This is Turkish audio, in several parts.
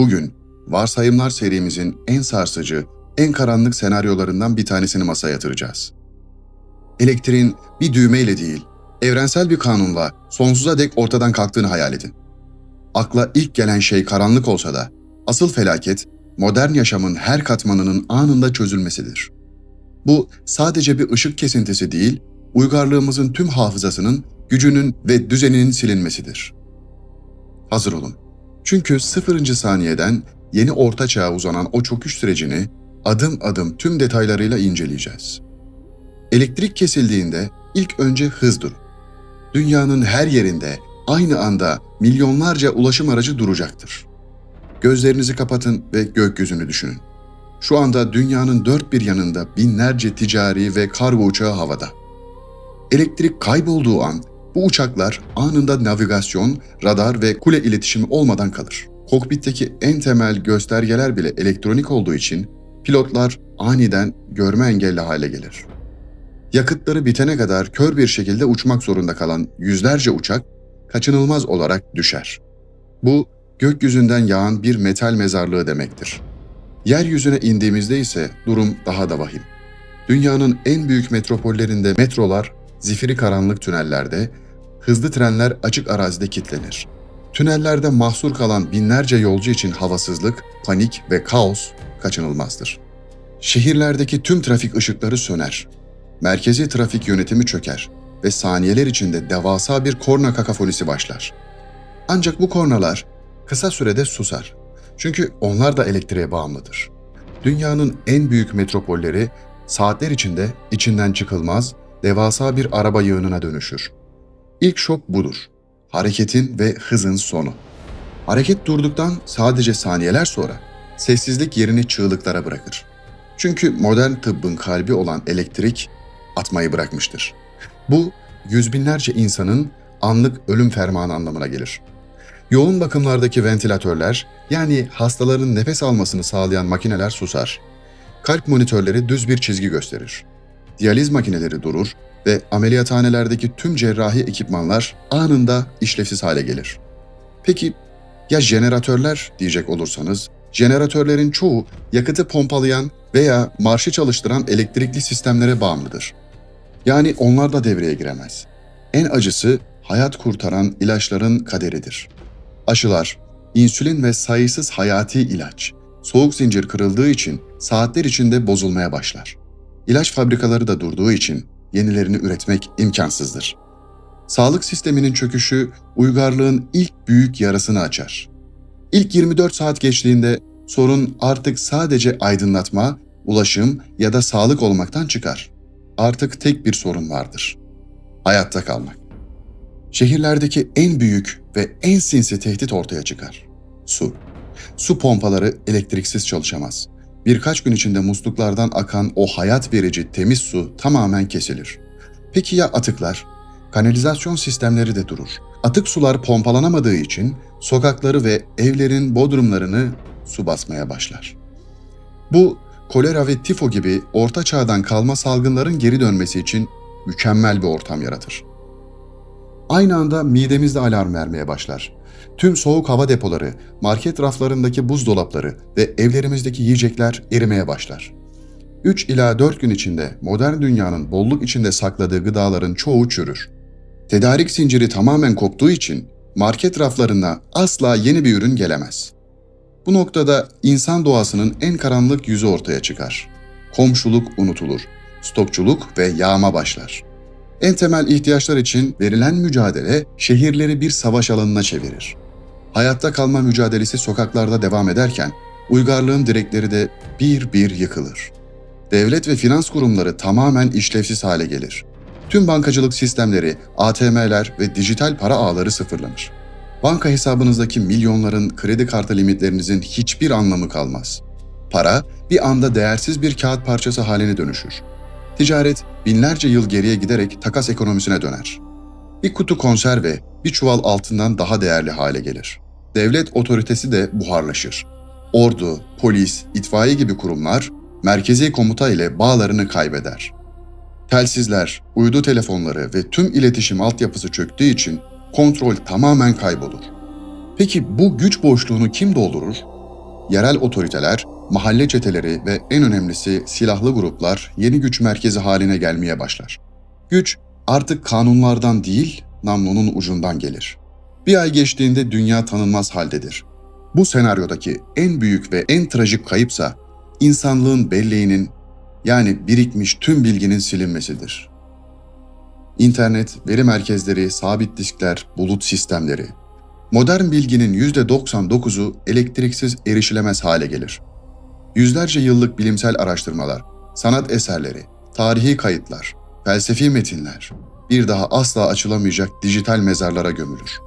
Bugün varsayımlar serimizin en sarsıcı, en karanlık senaryolarından bir tanesini masaya yatıracağız. Elektriğin bir düğmeyle değil, evrensel bir kanunla sonsuza dek ortadan kalktığını hayal edin. Akla ilk gelen şey karanlık olsa da asıl felaket modern yaşamın her katmanının anında çözülmesidir. Bu sadece bir ışık kesintisi değil, uygarlığımızın tüm hafızasının, gücünün ve düzeninin silinmesidir. Hazır olun. Çünkü sıfırıncı saniyeden yeni orta çağa uzanan o çöküş sürecini adım adım tüm detaylarıyla inceleyeceğiz. Elektrik kesildiğinde ilk önce hız durur. Dünyanın her yerinde aynı anda milyonlarca ulaşım aracı duracaktır. Gözlerinizi kapatın ve gökyüzünü düşünün. Şu anda dünyanın dört bir yanında binlerce ticari ve kargo uçağı havada. Elektrik kaybolduğu an bu uçaklar anında navigasyon, radar ve kule iletişimi olmadan kalır. Kokpitteki en temel göstergeler bile elektronik olduğu için pilotlar aniden görme engelli hale gelir. Yakıtları bitene kadar kör bir şekilde uçmak zorunda kalan yüzlerce uçak kaçınılmaz olarak düşer. Bu gökyüzünden yağan bir metal mezarlığı demektir. Yeryüzüne indiğimizde ise durum daha da vahim. Dünyanın en büyük metropollerinde metrolar zifiri karanlık tünellerde, hızlı trenler açık arazide kilitlenir. Tünellerde mahsur kalan binlerce yolcu için havasızlık, panik ve kaos kaçınılmazdır. Şehirlerdeki tüm trafik ışıkları söner. Merkezi trafik yönetimi çöker ve saniyeler içinde devasa bir korna kakafonisi başlar. Ancak bu kornalar kısa sürede susar. Çünkü onlar da elektriğe bağımlıdır. Dünyanın en büyük metropolleri saatler içinde içinden çıkılmaz, devasa bir araba yığınına dönüşür. İlk şok budur. Hareketin ve hızın sonu. Hareket durduktan sadece saniyeler sonra sessizlik yerini çığlıklara bırakır. Çünkü modern tıbbın kalbi olan elektrik atmayı bırakmıştır. Bu yüz binlerce insanın anlık ölüm fermanı anlamına gelir. Yoğun bakımlardaki ventilatörler yani hastaların nefes almasını sağlayan makineler susar. Kalp monitörleri düz bir çizgi gösterir. Diyaliz makineleri durur ve ameliyathanelerdeki tüm cerrahi ekipmanlar anında işlevsiz hale gelir. Peki ya jeneratörler diyecek olursanız, jeneratörlerin çoğu yakıtı pompalayan veya marşı çalıştıran elektrikli sistemlere bağımlıdır. Yani onlar da devreye giremez. En acısı hayat kurtaran ilaçların kaderidir. Aşılar, insülin ve sayısız hayati ilaç, soğuk zincir kırıldığı için saatler içinde bozulmaya başlar. İlaç fabrikaları da durduğu için yenilerini üretmek imkansızdır. Sağlık sisteminin çöküşü uygarlığın ilk büyük yarasını açar. İlk 24 saat geçtiğinde sorun artık sadece aydınlatma, ulaşım ya da sağlık olmaktan çıkar. Artık tek bir sorun vardır. Hayatta kalmak. Şehirlerdeki en büyük ve en sinsi tehdit ortaya çıkar. Su. Su pompaları elektriksiz çalışamaz. Birkaç gün içinde musluklardan akan o hayat verici temiz su tamamen kesilir. Peki ya atıklar? Kanalizasyon sistemleri de durur. Atık sular pompalanamadığı için sokakları ve evlerin bodrumlarını su basmaya başlar. Bu kolera ve tifo gibi orta çağdan kalma salgınların geri dönmesi için mükemmel bir ortam yaratır. Aynı anda midemizde alarm vermeye başlar. Tüm soğuk hava depoları, market raflarındaki buzdolapları ve evlerimizdeki yiyecekler erimeye başlar. 3 ila 4 gün içinde modern dünyanın bolluk içinde sakladığı gıdaların çoğu çürür. Tedarik zinciri tamamen koptuğu için market raflarına asla yeni bir ürün gelemez. Bu noktada insan doğasının en karanlık yüzü ortaya çıkar. Komşuluk unutulur, stokçuluk ve yağma başlar. En temel ihtiyaçlar için verilen mücadele şehirleri bir savaş alanına çevirir. Hayatta kalma mücadelesi sokaklarda devam ederken uygarlığın direkleri de bir bir yıkılır. Devlet ve finans kurumları tamamen işlevsiz hale gelir. Tüm bankacılık sistemleri, ATM'ler ve dijital para ağları sıfırlanır. Banka hesabınızdaki milyonların kredi kartı limitlerinizin hiçbir anlamı kalmaz. Para bir anda değersiz bir kağıt parçası haline dönüşür. Ticaret binlerce yıl geriye giderek takas ekonomisine döner. Bir kutu konserve bir çuval altından daha değerli hale gelir. Devlet otoritesi de buharlaşır. Ordu, polis, itfaiye gibi kurumlar merkezi komuta ile bağlarını kaybeder. Telsizler, uydu telefonları ve tüm iletişim altyapısı çöktüğü için kontrol tamamen kaybolur. Peki bu güç boşluğunu kim doldurur? yerel otoriteler, mahalle çeteleri ve en önemlisi silahlı gruplar yeni güç merkezi haline gelmeye başlar. Güç artık kanunlardan değil, namlunun ucundan gelir. Bir ay geçtiğinde dünya tanınmaz haldedir. Bu senaryodaki en büyük ve en trajik kayıpsa insanlığın belleğinin yani birikmiş tüm bilginin silinmesidir. İnternet, veri merkezleri, sabit diskler, bulut sistemleri. Modern bilginin %99'u elektriksiz erişilemez hale gelir. Yüzlerce yıllık bilimsel araştırmalar, sanat eserleri, tarihi kayıtlar, felsefi metinler bir daha asla açılamayacak dijital mezarlara gömülür.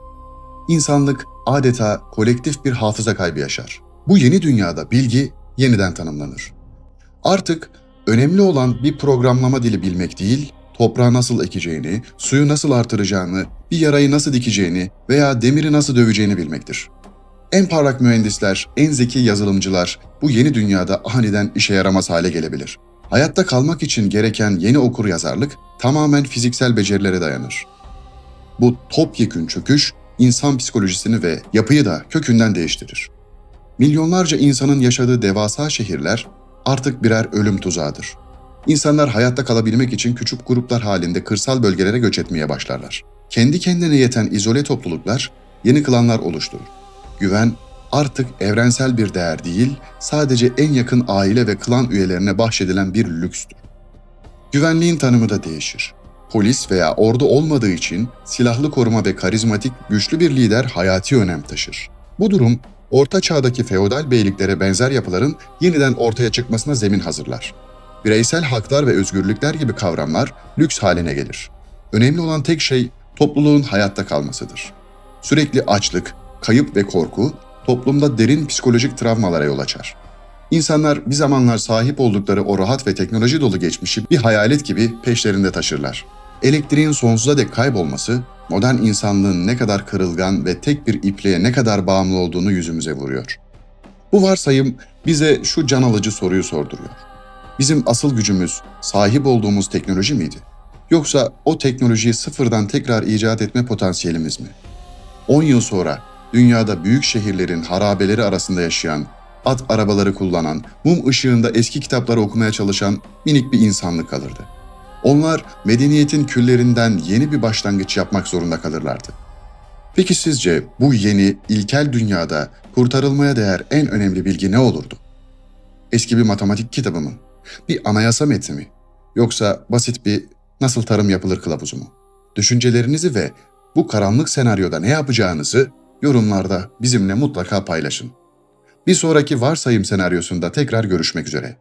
İnsanlık adeta kolektif bir hafıza kaybı yaşar. Bu yeni dünyada bilgi yeniden tanımlanır. Artık önemli olan bir programlama dili bilmek değil, toprağı nasıl ekeceğini, suyu nasıl artıracağını, bir yarayı nasıl dikeceğini veya demiri nasıl döveceğini bilmektir. En parlak mühendisler, en zeki yazılımcılar bu yeni dünyada aniden işe yaramaz hale gelebilir. Hayatta kalmak için gereken yeni okur yazarlık tamamen fiziksel becerilere dayanır. Bu topyekün çöküş insan psikolojisini ve yapıyı da kökünden değiştirir. Milyonlarca insanın yaşadığı devasa şehirler artık birer ölüm tuzağıdır. İnsanlar hayatta kalabilmek için küçük gruplar halinde kırsal bölgelere göç etmeye başlarlar. Kendi kendine yeten izole topluluklar yeni klanlar oluşturur. Güven artık evrensel bir değer değil, sadece en yakın aile ve klan üyelerine bahşedilen bir lükstür. Güvenliğin tanımı da değişir. Polis veya ordu olmadığı için silahlı koruma ve karizmatik güçlü bir lider hayati önem taşır. Bu durum Orta Çağ'daki feodal beyliklere benzer yapıların yeniden ortaya çıkmasına zemin hazırlar. Bireysel haklar ve özgürlükler gibi kavramlar lüks haline gelir. Önemli olan tek şey topluluğun hayatta kalmasıdır. Sürekli açlık, kayıp ve korku toplumda derin psikolojik travmalara yol açar. İnsanlar bir zamanlar sahip oldukları o rahat ve teknoloji dolu geçmişi bir hayalet gibi peşlerinde taşırlar. Elektriğin sonsuza dek kaybolması, modern insanlığın ne kadar kırılgan ve tek bir ipliğe ne kadar bağımlı olduğunu yüzümüze vuruyor. Bu varsayım bize şu can alıcı soruyu sorduruyor. Bizim asıl gücümüz sahip olduğumuz teknoloji miydi? Yoksa o teknolojiyi sıfırdan tekrar icat etme potansiyelimiz mi? 10 yıl sonra dünyada büyük şehirlerin harabeleri arasında yaşayan, at arabaları kullanan, mum ışığında eski kitapları okumaya çalışan minik bir insanlık kalırdı. Onlar medeniyetin küllerinden yeni bir başlangıç yapmak zorunda kalırlardı. Peki sizce bu yeni, ilkel dünyada kurtarılmaya değer en önemli bilgi ne olurdu? Eski bir matematik kitabı mı? Bir anayasa metni mi? Yoksa basit bir nasıl tarım yapılır kılavuzu mu? Düşüncelerinizi ve bu karanlık senaryoda ne yapacağınızı yorumlarda bizimle mutlaka paylaşın. Bir sonraki varsayım senaryosunda tekrar görüşmek üzere.